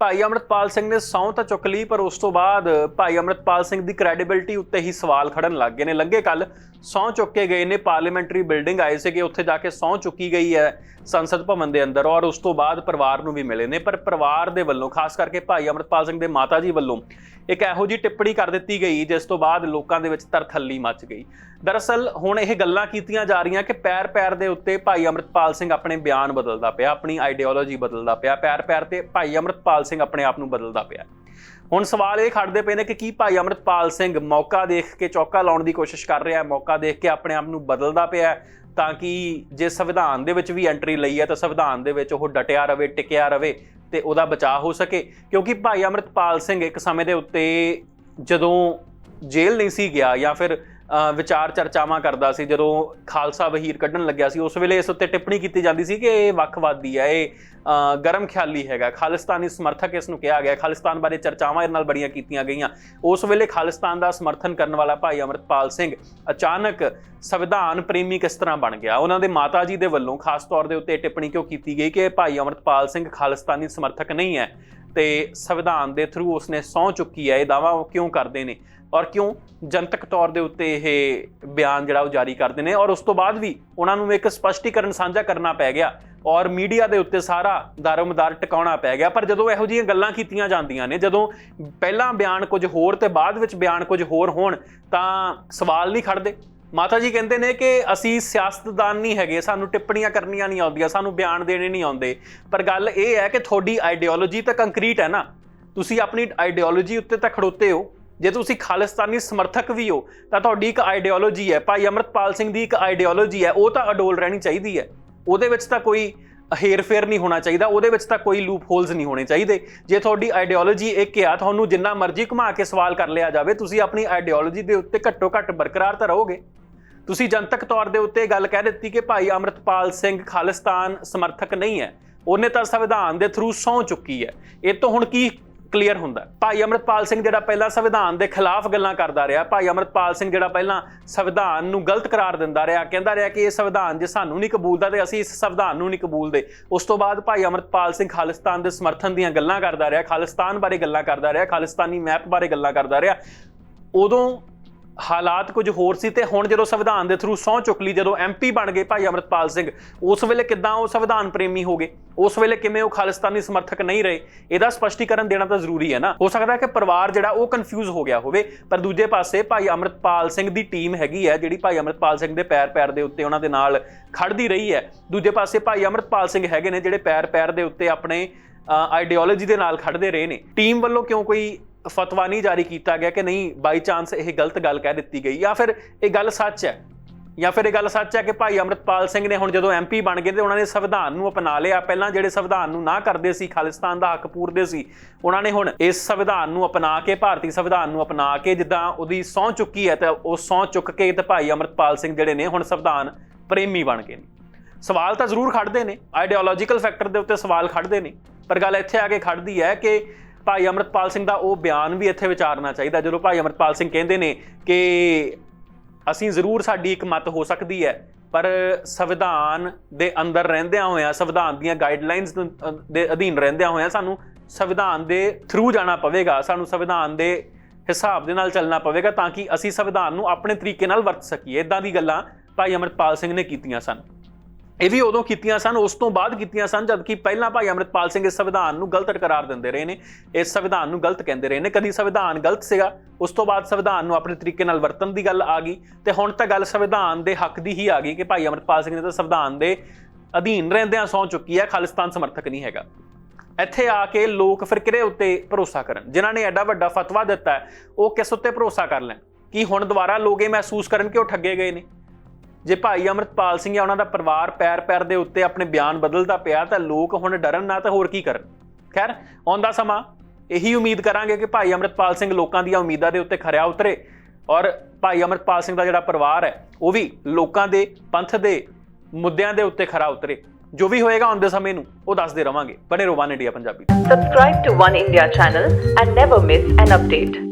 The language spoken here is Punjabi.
ਭਾਈ ਅਮਰਤਪਾਲ ਸਿੰਘ ਨੇ ਸਹੁੰ ਤਾਂ ਚੁੱਕ ਲਈ, ਪਰ ਉਸ ਤੋਂ ਬਾਅਦ ਭਾਈ ਅਮਰਤਪਾਲ ਸਿੰਘ ਦੀ ਕ੍ਰੈਡੀਬਿਲਟੀ ਉੱਤੇ ਹੀ ਸਵਾਲ ਖੜਨ ਲੱਗ ਗਏ ਨੇ। ਲੰਘੇ ਕੱਲ ਸਹੁੰ ਚੁੱਕ ਕੇ ਗਏ ਨੇ ਪਾਰਲੀਮੈਂਟਰੀ ਬਿਲਡਿੰਗ ਆਏ ਸੀਗੇ, ਉੱਥੇ ਜਾ ਕੇ ਸਹੁੰ ਚੁੱਕੀ ਗਈ ਹੈ ਸੰਸਦ ਭਵਨ ਦੇ ਅੰਦਰ ਔਰ ਉਸ ਤੋਂ ਬਾਅਦ ਪਰਿਵਾਰ ਨੂੰ ਵੀ ਮਿਲੇ ਨੇ। ਪਰ ਪਰਿਵਾਰ ਦੇ ਵੱਲੋਂ, ਖਾਸ ਕਰਕੇ ਭਾਈ ਅਮਰਤਪਾਲ ਸਿੰਘ ਦੇ ਮਾਤਾ ਜੀ ਵੱਲੋਂ ਇੱਕ ਇਹੋ ਜਿਹੀ ਟਿੱਪਣੀ ਕਰ ਦਿੱਤੀ ਗਈ, ਜਿਸ ਤੋਂ ਬਾਅਦ ਲੋਕਾਂ ਦੇ ਵਿੱਚ ਤਰਥੱਲੀ ਮਚ ਗਈ। ਦਰਅਸਲ ਹੁਣ ਇਹ ਗੱਲਾਂ ਕੀਤੀਆਂ ਜਾ ਰਹੀਆਂ ਕਿ ਪੈਰ ਪੈਰ ਦੇ ਉੱਤੇ ਭਾਈ ਅਮਰਤਪਾਲ ਸਿੰਘ ਆਪਣੇ ਬਿਆਨ ਬਦਲਦਾ ਪਿਆ, ਆਪਣੀ ਆਈਡੀਓਲੋਜੀ ਬਦਲਦਾ ਪਿਆ। ਪੈਰ ਪੈਰ ਤੇ ਭਾਈ ਅਮਰਤਪਾਲ ਸਿੰਘ ਆਪਣੇ ਆਪ ਨੂੰ ਬਦਲਦਾ ਪਿਆ ਹੁਣ ਸਵਾਲ ਇਹ ਖੜਦੇ ਪਏ ਨੇ ਕਿ ਕੀ ਭਾਈ ਅਮਰਤਪਾਲ ਸਿੰਘ ਮੌਕਾ ਦੇਖ ਕੇ, ਚੌਕਾ ਲਾਉਣ ਦੀ ਕੋਸ਼ਿਸ਼ ਕਰ ਰਿਹਾ ਹੈ, ਮੌਕਾ ਦੇਖ ਕੇ ਆਪਣੇ ਆਪ ਨੂੰ ਬਦਲਦਾ ਪਿਆ ਤਾਂ ਕਿ ਜੇ ਸੰਵਿਧਾਨ ਦੇ ਵਿੱਚ ਵੀ ਐਂਟਰੀ ਲਈ ਹੈ, ਤਾਂ ਸੰਵਿਧਾਨ ਦੇ ਵਿੱਚ ਉਹ ਡਟਿਆ ਰਵੇ, ਟਿਕਿਆ ਰਵੇ ਤੇ ਉਹਦਾ ਬਚਾਅ ਹੋ ਸਕੇ। ਕਿਉਂਕਿ ਭਾਈ ਅਮਰਤਪਾਲ ਸਿੰਘ ਇੱਕ ਸਮੇਂ ਦੇ ਉੱਤੇ ਜਦੋਂ ਜੇਲ੍ਹ ਨਹੀਂ ਸੀ ਗਿਆ ਜਾਂ ਫਿਰ ਵਿਚਾਰ ਚਰਚਾਵਾਂ ਕਰਦਾ ਸੀ, ਜਦੋਂ ਖਾਲਸਾ ਵਹੀਰ ਕੱਢਣ ਲੱਗਿਆ ਸੀ, ਉਸ ਵੇਲੇ ਇਸ ਉੱਤੇ ਟਿੱਪਣੀ ਕੀਤੀ ਜਾਂਦੀ ਸੀ ਕਿ ਇਹ ਵੱਖਵਾਦੀ ਹੈ, ਇਹ ਗਰਮ ਖਿਆਲੀ ਹੈਗਾ। ਖਾਲਿਸਤਾਨੀ ਸਮਰਥਕ ਇਸ ਨੂੰ ਕਿਹਾ ਗਿਆ। ਖਾਲਿਸਤਾਨ ਬਾਰੇ ਚਰਚਾਵਾਂ ਇਹਦੇ ਨਾਲ ਬੜੀਆਂ ਕੀਤੀਆਂ ਗਈਆਂ। ਉਸ ਵੇਲੇ ਖਾਲਿਸਤਾਨ ਦਾ ਸਮਰਥਨ ਕਰਨ ਵਾਲਾ ਭਾਈ ਅਮਰਤਪਾਲ ਸਿੰਘ ਅਚਾਨਕ ਸੰਵਿਧਾਨ ਪ੍ਰੇਮੀ ਕਿਸ ਤਰ੍ਹਾਂ ਬਣ ਗਿਆ? ਉਹਨਾਂ ਦੇ ਮਾਤਾ ਜੀ ਦੇ ਵੱਲੋਂ ਖਾਸ ਤੌਰ ਦੇ ਉੱਤੇ ਟਿੱਪਣੀ ਕਿਉਂ ਕੀਤੀ ਗਈ ਕਿ ਭਾਈ ਅਮਰਤਪਾਲ ਸਿੰਘ ਖਾਲਿਸਤਾਨੀ ਸਮਰਥਕ ਨਹੀਂ ਹੈ ਤੇ ਸੰਵਿਧਾਨ ਦੇ ਥਰੂ ਉਸਨੇ ਸਹੁੰ ਚੁੱਕੀ ਹੈ, ਇਹ ਦਾਵਾ ਉਹ ਕਿਉਂ ਕਰਦੇ ਨੇ? ਔਰ ਕਿਉਂ? ਜਨਤਕ ਤੌਰ ਦੇ ਉੱਤੇ ਇਹ ਬਿਆਨ ਜਿਹੜਾ ਉਹ ਜਾਰੀ ਕਰਦੇ ਨੇ ਔਰ ਉਸ ਤੋਂ ਬਾਅਦ ਵੀ ਉਹਨਾਂ ਨੂੰ ਇੱਕ ਸਪਸ਼ਟੀਕਰਨ ਸਾਂਝਾ ਕਰਨਾ ਪੈ ਗਿਆ ਔਰ ਮੀਡੀਆ ਦੇ ਉੱਤੇ ਸਾਰਾ ਦਾਰੋਮਦਾਰ ਟਿਕਾਉਣਾ ਪੈ ਗਿਆ। ਪਰ ਜਦੋਂ ਇਹੋ ਜਿਹੀਆਂ ਗੱਲਾਂ ਕੀਤੀਆਂ ਜਾਂਦੀਆਂ ਨੇ, ਜਦੋਂ ਪਹਿਲਾਂ ਬਿਆਨ ਕੁਝ ਹੋਰ ਤੇ ਬਾਅਦ ਵਿੱਚ ਬਿਆਨ ਕੁਝ ਹੋਰ ਹੋਣ, ਤਾਂ ਸਵਾਲ ਨਹੀਂ ਖੜਦੇ। ਮਾਤਾ ਜੀ ਕਹਿੰਦੇ ਨੇ ਕਿ ਅਸੀਂ ਸਿਆਸਤਦਾਨ ਨਹੀਂ ਹੈਗੇ, ਸਾਨੂੰ ਟਿੱਪਣੀਆਂ ਕਰਨੀਆਂ ਨਹੀਂ ਆਉਂਦੀਆਂ, ਸਾਨੂੰ ਬਿਆਨ ਦੇਣੇ ਨਹੀਂ ਆਉਂਦੇ। ਪਰ ਗੱਲ ਇਹ ਹੈ ਕਿ ਤੁਹਾਡੀ ਆਈਡੀਓਲੋਜੀ ਤਾਂ ਕੰਕਰੀਟ ਹੈ ਨਾ। ਤੁਸੀਂ ਆਪਣੀ ਆਈਡੀਓਲੋਜੀ ਉੱਤੇ ਤਾਂ ਖੜੋਤੇ ਹੋ। ਜੇ ਤੁਸੀਂ ਖਾਲਿਸਤਾਨੀ ਸਮਰਥਕ ਵੀ ਹੋ, ਤਾਂ ਤੁਹਾਡੀ ਇੱਕ ਆਈਡੀਓਲੋਜੀ ਹੈ। ਭਾਈ ਅਮਰਤਪਾਲ ਸਿੰਘ ਦੀ ਇੱਕ ਆਈਡੀਓਲੋਜੀ ਹੈ। ਉਹ ਤਾਂ ਅਡੋਲ ਰਹਿਣੀ ਚਾਹੀਦੀ ਹੈ। ਉਹਦੇ ਵਿੱਚ ਤਾਂ ਕੋਈ ਹੇਰਫੇਰ ਨਹੀਂ ਹੋਣਾ ਚਾਹੀਦਾ। ਉਹਦੇ ਵਿੱਚ ਤਾਂ ਕੋਈ ਲੂਪ ਹੋਲਸ ਨਹੀਂ ਹੋਣੇ ਚਾਹੀਦੇ। ਜੇ ਤੁਹਾਡੀ ਆਈਡੀਓਲੋਜੀ ਇੱਕ ਆ, ਤੁਹਾਨੂੰ ਜਿੰਨਾ ਮਰਜ਼ੀ ਘੁਮਾ ਕੇ ਸਵਾਲ ਕਰ ਲਿਆ ਜਾਵੇ, ਤੁਸੀਂ ਆਪਣੀ ਆਈਡੀਓਲੋਜੀ ਦੇ ਉੱਤੇ ਘੱਟੋ ਘੱਟ ਬਰਕਰਾਰ ਤਾਂ ਰਹੋਗੇ। ਤੁਸੀਂ ਜਨਤਕ ਤੌਰ ਦੇ ਉੱਤੇ ਗੱਲ ਕਹਿ ਦਿੱਤੀ ਕਿ ਭਾਈ ਅਮਰਤਪਾਲ ਸਿੰਘ ਖਾਲਿਸਤਾਨ ਸਮਰਥਕ ਨਹੀਂ ਹੈ। ਉਹਨੇ ਤਾਂ ਸੰਵਿਧਾਨ ਦੇ ਥਰੂ ਸਹੁੰ ਚੁੱਕੀ ਹੈ। ਇਹ ਤੋਂ ਹੁਣ ਕੀ ਕਲੀਅਰ ਹੁੰਦਾ। ਭਾਈ ਅਮਰਤਪਾਲ ਸਿੰਘ ਜਿਹੜਾ ਪਹਿਲਾਂ ਸੰਵਿਧਾਨ ਦੇ ਖਿਲਾਫ ਗੱਲਾਂ ਕਰਦਾ ਰਿਹਾ, ਭਾਈ ਅਮਰਤਪਾਲ ਸਿੰਘ ਜਿਹੜਾ ਪਹਿਲਾਂ ਸੰਵਿਧਾਨ ਨੂੰ ਗਲਤ ਕਰਾਰ ਦਿੰਦਾ ਰਿਹਾ, ਕਹਿੰਦਾ ਰਿਹਾ ਕਿ ਇਹ ਸੰਵਿਧਾਨ ਜੇ ਸਾਨੂੰ ਨਹੀਂ ਕਬੂਲਦਾ ਤੇ ਅਸੀਂ ਇਸ ਸੰਵਿਧਾਨ ਨੂੰ ਨਹੀਂ ਕਬੂਲਦੇ। ਉਸ ਤੋਂ ਬਾਅਦ ਭਾਈ ਅਮਰਤਪਾਲ ਸਿੰਘ ਖਾਲਿਸਤਾਨ ਦੇ ਸਮਰਥਨ ਦੀਆਂ ਗੱਲਾਂ ਕਰਦਾ ਰਿਹਾ, ਖਾਲਿਸਤਾਨ ਬਾਰੇ ਗੱਲਾਂ ਕਰਦਾ ਰਿਹਾ, ਖਾਲਿਸਤਾਨੀ ਮੈਪ ਬਾਰੇ ਗੱਲਾਂ ਕਰਦਾ ਰਿਹਾ। ਉਦੋਂ ਹਾਲਾਤ ਕੁਝ ਹੋਰ ਸੀ ਤੇ ਹੁਣ ਜਦੋਂ ਸੰਵਿਧਾਨ ਦੇ ਥਰੂ ਸਹੁੰ ਚੁੱਕ ਲਈ, ਜਦੋਂ ਐਮਪੀ ਬਣ ਗਏ ਭਾਈ ਅਮਰਤਪਾਲ ਸਿੰਘ, ਉਸ ਵੇਲੇ ਕਿੱਦਾਂ ਉਹ ਸੰਵਿਧਾਨ ਪ੍ਰੇਮੀ ਹੋ ਗਏ? ਉਸ ਵੇਲੇ ਕਿਵੇਂ ਉਹ ਖਾਲਿਸਤਾਨੀ ਸਮਰਥਕ ਨਹੀਂ ਰਹੇ? ਇਹਦਾ ਸਪਸ਼ਟੀਕਰਨ ਦੇਣਾ ਤਾਂ ਜ਼ਰੂਰੀ ਹੈ ਨਾ। ਹੋ ਸਕਦਾ ਹੈ ਕਿ ਪਰਿਵਾਰ ਜਿਹੜਾ ਉਹ ਕਨਫਿਊਜ਼ ਹੋ ਗਿਆ ਹੋਵੇ, ਪਰ ਦੂਜੇ ਪਾਸੇ ਭਾਈ ਅਮਰਤਪਾਲ ਸਿੰਘ ਦੀ ਟੀਮ ਹੈਗੀ ਹੈ, ਜਿਹੜੀ ਭਾਈ ਅਮਰਤਪਾਲ ਸਿੰਘ ਦੇ ਪੈਰ ਪੈਰ ਦੇ ਉੱਤੇ ਉਹਨਾਂ ਦੇ ਨਾਲ ਖੜਦੀ ਰਹੀ ਹੈ। ਦੂਜੇ ਪਾਸੇ ਭਾਈ ਅਮਰਤਪਾਲ ਸਿੰਘ ਹੈਗੇ ਨੇ, ਜਿਹੜੇ ਪੈਰ ਪੈਰ ਦੇ ਉੱਤੇ ਆਪਣੇ ਆਈਡੀਓਲੋਜੀ ਦੇ ਨਾਲ ਖੜਦੇ ਰਹੇ ਨੇ। ਟੀਮ ਵੱਲੋਂ ਕਿਉਂ ਕੋਈ ਫਤਵਾ ਨਹੀਂ ਜਾਰੀ ਕੀਤਾ ਗਿਆ ਕਿ ਨਹੀਂ ਬਾਈ ਚਾਂਸ ਇਹ ਗਲਤ ਗੱਲ ਕਹਿ ਦਿੱਤੀ ਗਈ ਜਾਂ ਫਿਰ ਇਹ ਗੱਲ ਸੱਚ ਹੈ? ਜਾਂ ਫਿਰ ਇਹ ਗੱਲ ਸੱਚ ਹੈ ਕਿ ਭਾਈ ਅਮਰਤਪਾਲ ਸਿੰਘ ਨੇ ਹੁਣ ਜਦੋਂ ਐਮਪੀ ਬਣ ਗਏ ਤੇ ਉਹਨਾਂ ਨੇ ਸੰਵਿਧਾਨ ਨੂੰ ਅਪਣਾ ਲਿਆ, ਪਹਿਲਾਂ ਜਿਹੜੇ ਸੰਵਿਧਾਨ ਨੂੰ ਨਾ ਕਰਦੇ ਸੀ, ਖਾਲਿਸਤਾਨ ਦਾ ਹੱਕ ਪੂਰਦੇ ਸੀ, ਉਹਨਾਂ ਨੇ ਹੁਣ ਇਸ ਸੰਵਿਧਾਨ ਨੂੰ ਅਪਣਾ ਕੇ, ਭਾਰਤੀ ਸੰਵਿਧਾਨ ਨੂੰ ਅਪਣਾ ਕੇ ਜਿੱਦਾਂ ਉਹਦੀ ਸਹੁੰ ਚੁੱਕੀ ਹੈ ਤੇ ਉਹ ਸਹੁੰ ਚੁੱਕ ਕੇ ਤੇ ਭਾਈ ਅਮਰਤਪਾਲ ਸਿੰਘ ਜਿਹੜੇ ਨੇ ਹੁਣ ਸੰਵਿਧਾਨ ਪ੍ਰੇਮੀ ਬਣ ਗਏ ਨੇ। ਸਵਾਲ ਤਾਂ ਜ਼ਰੂਰ ਖੜਦੇ ਨੇ ਆਈਡੀਓਲੋਜੀਕਲ ਫੈਕਟਰ ਦੇ ਉੱਤੇ ਸਵਾਲ ਖੜਦੇ ਨੇ, ਪਰ ਗੱਲ ਇੱਥੇ ਆ ਕੇ ਖੜਦੀ ਹੈ ਕਿ ਭਾਈ ਅਮਰਤਪਾਲ ਸਿੰਘ ਦਾ ਉਹ ਬਿਆਨ ਵੀ ਇੱਥੇ ਵਿਚਾਰਨਾ ਚਾਹੀਦਾ। ਜਦੋਂ ਭਾਈ ਅਮਰਤਪਾਲ ਸਿੰਘ ਕਹਿੰਦੇ ਨੇ ਕਿ ਅਸੀਂ ਜ਼ਰੂਰ ਸਾਡੀ ਇੱਕ ਮਤ ਹੋ ਸਕਦੀ ਹੈ, ਪਰ ਸੰਵਿਧਾਨ ਦੇ ਅੰਦਰ ਰਹਿੰਦਿਆਂ ਹੋਇਆਂ, ਸੰਵਿਧਾਨ ਦੀਆਂ ਗਾਈਡਲਾਈਨਸ ਦੇ ਅਧੀਨ ਰਹਿੰਦਿਆਂ ਹੋਇਆਂ ਸਾਨੂੰ ਸੰਵਿਧਾਨ ਦੇ ਥਰੂ ਜਾਣਾ ਪਵੇਗਾ, ਸਾਨੂੰ ਸੰਵਿਧਾਨ ਦੇ ਹਿਸਾਬ ਦੇ ਨਾਲ ਚੱਲਣਾ ਪਵੇਗਾ ਤਾਂ ਕਿ ਅਸੀਂ ਸੰਵਿਧਾਨ ਨੂੰ ਆਪਣੇ ਤਰੀਕੇ ਨਾਲ ਵਰਤ ਸਕੀਏ। ਇਦਾਂ ਦੀ ਗੱਲਾਂ ਭਾਈ ਅਮਰਤਪਾਲ ਸਿੰਘ ਨੇ ਕੀਤੀਆਂ ਸਨ। ਇਹ ਵੀ ਉਦੋਂ ਕੀਤੀਆਂ ਸਨ, ਉਸ ਤੋਂ ਬਾਅਦ ਕੀਤੀਆਂ ਸਨ, ਜਦਕਿ ਪਹਿਲਾਂ ਭਾਈ ਅਮਰਿਤਪਾਲ ਸਿੰਘ ਇਸ ਸੰਵਿਧਾਨ ਨੂੰ ਗਲਤ ਕਰਾਰ ਦਿੰਦੇ ਰਹੇ ਨੇ। ਇਸ ਸੰਵਿਧਾਨ ਨੂੰ ਗਲਤ ਕਹਿੰਦੇ ਰਹੇ ਨੇ। ਕਦੀ ਸੰਵਿਧਾਨ ਗਲਤ ਸੀਗਾ, ਉਸ ਤੋਂ ਬਾਅਦ ਸੰਵਿਧਾਨ ਨੂੰ ਆਪਣੇ ਤਰੀਕੇ ਨਾਲ ਵਰਤਣ ਦੀ ਗੱਲ ਆ ਗਈ। ਤੇ ਹੁਣ ਤਾਂ ਗੱਲ ਸੰਵਿਧਾਨ ਦੇ ਹੱਕ ਦੀ ਹੀ ਆ ਗਈ ਕਿ ਭਾਈ ਅਮਰਿਤਪਾਲ ਸਿੰਘ ਨੇ ਤਾਂ ਸੰਵਿਧਾਨ ਦੇ ਅਧੀਨ ਰਹਿੰਦਿਆਂ ਸਹੁੰ ਚੁੱਕੀ ਹੈ, ਖਾਲਿਸਤਾਨ ਸਮਰਥਕ ਨਹੀਂ ਹੈਗਾ। ਇੱਥੇ ਆ ਕੇ ਲੋਕ ਫਿਰ ਕਿਹਦੇ ਉੱਤੇ ਭਰੋਸਾ ਕਰਨ? ਜਿਨ੍ਹਾਂ ਨੇ ਐਡਾ ਵੱਡਾ ਫਤਵਾ ਦਿੱਤਾ ਉਹ ਕਿਸ ਉੱਤੇ ਭਰੋਸਾ ਕਰ ਲੈਣ? ਕੀ ਹੁਣ ਦੁਬਾਰਾ ਲੋਕ ਇਹ ਮਹਿਸੂਸ ਕਰਨ ਕਿ ਉਹ ਠੱਗੇ ਗਏ ਨੇ? ਜੇ ਭਾਈ ਅਮਰਤਪਾਲ ਸਿੰਘ ਜਾਂ ਉਹਨਾਂ ਦਾ ਪਰਿਵਾਰ ਪੈਰ ਪੈਰ ਦੇ ਉੱਤੇ ਆਪਣੇ ਬਿਆਨ ਬਦਲਦਾ ਪਿਆ ਤਾਂ ਲੋਕ ਹੁਣ ਡਰਨ ਨਾ ਤਾਂ ਹੋਰ ਕੀ ਕਰਨ? ਖੈਰ ਆਉਂਦਾ ਸਮਾਂ। ਇਹੀ ਉਮੀਦ ਕਰਾਂਗੇ ਕਿ ਭਾਈ ਅਮਰਤਪਾਲ ਸਿੰਘ ਲੋਕਾਂ ਦੀਆਂ ਉਮੀਦਾਂ ਦੇ ਉੱਤੇ ਖਰਿਆ ਉਤਰੇ ਔਰ ਭਾਈ ਅਮਰਤਪਾਲ ਸਿੰਘ ਦਾ ਜਿਹੜਾ ਪਰਿਵਾਰ ਹੈ, ਉਹ ਵੀ ਲੋਕਾਂ ਦੇ ਪੰਥ ਦੇ ਮੁੱਦਿਆਂ ਦੇ ਉੱਤੇ ਖਰਾ ਉਤਰੇ। ਜੋ ਵੀ ਹੋਏਗਾ ਆਉਂਦੇ ਸਮੇਂ ਨੂੰ ਉਹ ਦੱਸਦੇ ਰਵਾਂਗੇ। ਬਣੇ ਰੋਵਾਨ India Punjabi. Subscribe to One India channel and never miss an update.